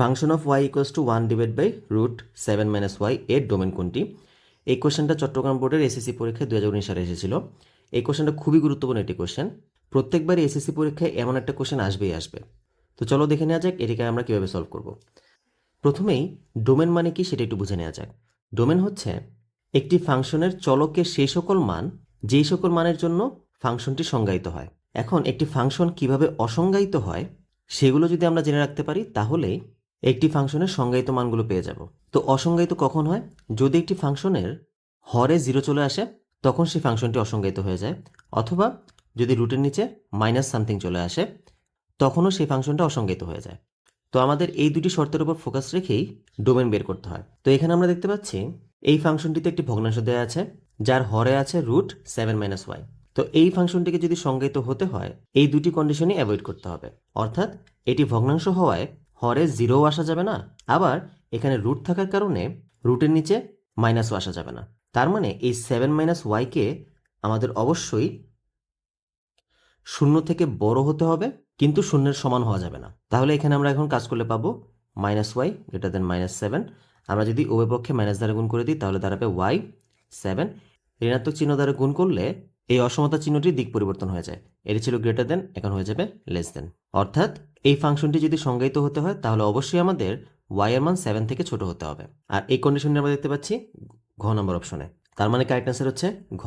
Function of Y equals to one divide by root seven minus Y এর domain কোনটি? এই কোশ্চেনটা চট্টগ্রাম বোর্ডের এসএসসি পরীক্ষায় দু হাজার উনিশ সালে এসেছিল। এই কোশ্চেনটা খুবই গুরুত্বপূর্ণ একটি কোশ্চেন। প্রত্যেকবারই এসএসসি পরীক্ষায় এমন একটা কোশ্চেন আসবেই আসবে। তো চলো দেখে নেওয়া যাক এটিকে আমরা কীভাবে সলভ করব। প্রথমেই ডোমেন মানে কি সেটা একটু বুঝে নেওয়া যাক। ডোমেন হচ্ছে একটি ফাংশনের চলকের সেই সকল মান, যেই সকল মানের জন্য ফাংশনটি সংজ্ঞায়িত হয়। এখন একটি ফাংশন কীভাবে অসংজ্ঞায়িত হয়, সেগুলো যদি আমরা জেনে রাখতে পারি তাহলেই একটি ফাংশনের সংজ্ঞায়িত মানগুলো পেয়ে যাব। তো অসংজ্ঞায়িত কখন হয়? যদি একটি ফাংশনের হরে জিরো চলে আসে, তখন সেই ফাংশনটি অসংজ্ঞায়িত হয়ে যায়। অথবা যদি রুটের নিচে মাইনাস সামথিং চলে আসে, তখনও সেই ফাংশনটা অসংজ্ঞায়িত হয়ে যায়। তো আমাদের এই দুটি শর্তের উপর ফোকাস রেখেই ডোমেন বের করতে হয়। তো এখানে আমরা দেখতে পাচ্ছি, এই ফাংশনটিতে একটি ভগ্নাংশ দেওয়া আছে, যার হরে আছে রুট সেভেন মাইনাস ওয়াই। তো এই ফাংশনটিকে যদি সংজ্ঞায়িত হতে হয়, এই দুটি কন্ডিশনই অ্যাভয়েড করতে হবে। অর্থাৎ এটি ভগ্নাংশ হওয়ায় হরে জিরোও আসা যাবে না। আবার এখানে রুট থাকার কারণে রুটের নিচে মাইনাসও আসা যাবে না। তার মানে এই সেভেন মাইনাস ওয়াইকে আমাদের অবশ্যই শূন্য থেকে বড় হতে হবে, কিন্তু শূন্যের সমান হওয়া যাবে না। তাহলে এখানে আমরা এখন কাজ করলে পাবো minus Y greater than minus seven আমরা যদি উভয় পক্ষে মাইনাস দ্বারা গুণ করে দিই, তাহলে দাঁড়াবে ওয়াই সেভেন ঋণাত্মক চিহ্ন দ্বারা গুণ করলে এই অসমতা চিহ্নটির দিক পরিবর্তন হয়ে যায়। এটি ছিল গ্রেটার দেন এখন হয়ে যাবে লেস দেন অর্থাৎ এই ফাংশনটি যদি সংজ্ঞায়িত হতে হয়, তাহলে অবশ্যই আমাদের ওয়াই এর মান সেভেন থেকে ছোট হতে হবে। আর এই কন্ডিশনটি আমরা দেখতে পাচ্ছি ঘ নম্বর অপশনে তার মানে কারেক্ট অ্যান্সার হচ্ছে ঘ।